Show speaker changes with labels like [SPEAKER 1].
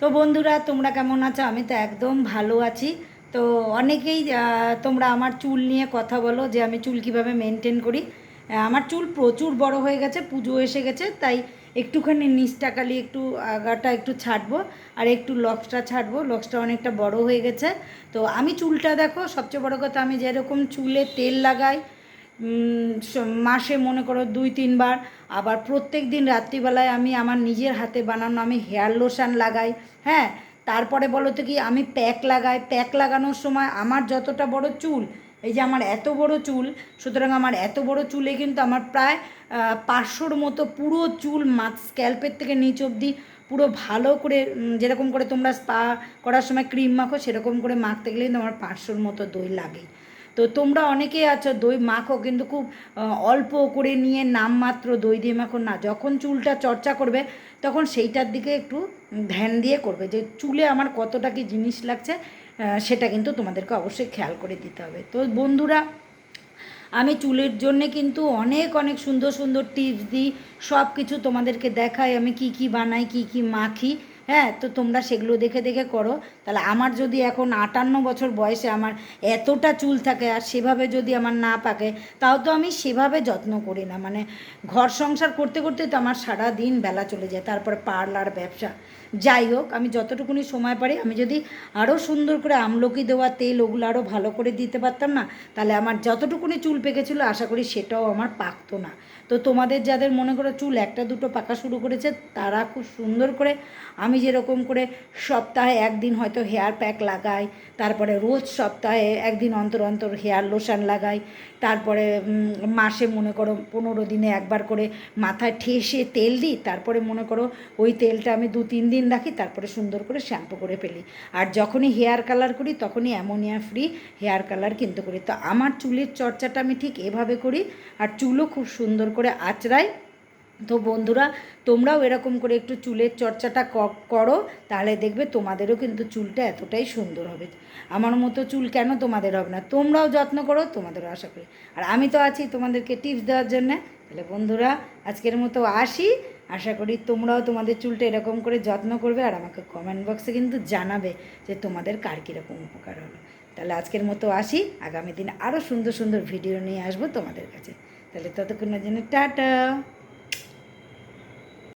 [SPEAKER 1] তো বন্ধুরা, তোমরা কেমন আছো? আমি তো একদম ভালো আছি। তো অনেকেই তোমরা আমার চুল নিয়ে কথা বলো যে আমি চুল কীভাবে মেনটেন করি। আমার চুল প্রচুর বড় হয়ে গেছে, পুজো এসে গেছে, তাই একটুখানি নিচটা খালি একটু আগাটা একটু ছাড়বো আর একটু লক্সটা ছাড়বো। লক্সটা অনেকটা বড় হয়ে গেছে। তো আমি চুলটা দেখো, সবচেয়ে বড় কথা আমি যেরকম চুলে তেল লাগাই মাসে মনে করো দুই, তিনবার। আবার প্রত্যেক দিন রাত্রিবেলায় আমি আমার নিজের হাতে বানানো আমি হেয়ার লোশন লাগাই হ্যাঁ? তারপরে বলো তো কি, আমি প্যাক লাগাই। প্যাক লাগানোর সময় আমার যতটা বড় চুল, এই যে আমার এত বড় চুল, সুতরাং আমার এত বড় চুলে কিন্তু আমার প্রায় পাঁচশোর মতো পুরো চুল মাথ স্ক্যাল্পের থেকে নিচ অবধি পুরো ভালো করে যেরকম করে তোমরা স্পা করার সময় ক্রিম মাখো, সেরকম করে মাখতে গেলে কিন্তু আমার পাঁচশোর মতো দই লাগে। তো তোমরা অনেকেই আছো, দই মাখো, কিন্তু খুব অল্প করে নিয়ে নামমাত্র দই দিয়ে মাখো না। যখন চুলটা চর্চা করবে, তখন সেইটার দিকে একটু ধ্যান দিয়ে করবে। যে চুলে আমার কতটা কি জিনিস লাগছে সেটা কিন্তু তোমাদেরকে অবশ্যই খেয়াল করে দিতে হবে। তো বন্ধুরা, আমি চুলের জন্যে কিন্তু অনেক অনেক সুন্দর সুন্দর টিপস দিই। সব কিছু তোমাদেরকে দেখাই আমি কি কি বানাই, কি কি মাখি। হ্যাঁ তো তোমরা সেগুলো দেখে দেখে করো। তাহলে আমার যদি এখন আটান্ন বছর বয়সে আমার এতটা চুল থাকে আর সেভাবে যদি আমার না পাকে, তাও তো আমি সেভাবে যত্ন করি না। মানে ঘর সংসার করতে করতে তো আমার সারা দিন বেলা চলে যায়, তারপরে পার্লার, ব্যবসা। যাই হোক, আমি যতটুকুনি সময় পারি, আমি যদি আরও সুন্দর করে আমলকি দেওয়া, তেল ওগুলো আরও ভালো করে দিতে পারতাম না, তাহলে আমার যতটুকুনি চুল পেকেছিল, আশা করি সেটাও আমার পাকতো না। তো তোমাদের যাদের মনে করো চুল একটা দুটো পাকা শুরু করেছে, তারা খুব সুন্দর করে আমি যেরকম করে সপ্তাহে একদিন হয়তো হেয়ার প্যাক লাগাই, তারপরে রোজ সপ্তাহে একদিন অন্তর অন্তর হেয়ার লোশন লাগাই, তারপরে মাসে মনে করো পনেরো দিনে একবার করে মাথায় ঠেসে তেল দিই, তারপরে মনে করো ওই তেলটা আমি দু তিন দিন রাখি, তারপরে সুন্দর করে শ্যাম্পু করে ফেলি। আর যখনই হেয়ার কালার করি, তখনই অ্যামোনিয়া ফ্রি হেয়ার কালার কিন্তু করি। তো আমার চুলের চর্চাটা আমি ঠিক এভাবে করি, আর চুলও খুব সুন্দর করে আঁচড়াই তো বন্ধুরা, তোমরাও এরকম করে একটু চুলের চর্চাটা করো, তাহলে দেখবে তোমাদেরও কিন্তু চুলটা এতটাই সুন্দর হবে। আমার মতো চুল কেন তোমাদের হবে না? তোমরাও যত্ন করো, তোমাদেরও আশা করি। আর আমি তো আছি তোমাদেরকে টিপস দেওয়ার জন্যে। তাহলে বন্ধুরা, আজকের মতো আসি। আশা করি তোমরাও তোমাদের চুলটা এরকম করে যত্ন করবে আর আমাকে কমেন্ট বক্সে কিন্তু জানাবে যে তোমাদের কার কীরকম উপকার হলো। তাহলে আজকের মতো আসি। আগামী দিন আরও সুন্দর সুন্দর ভিডিও নিয়ে আসব তোমাদের কাছে। তাহলে ততক্ষণের জন্য টাটা!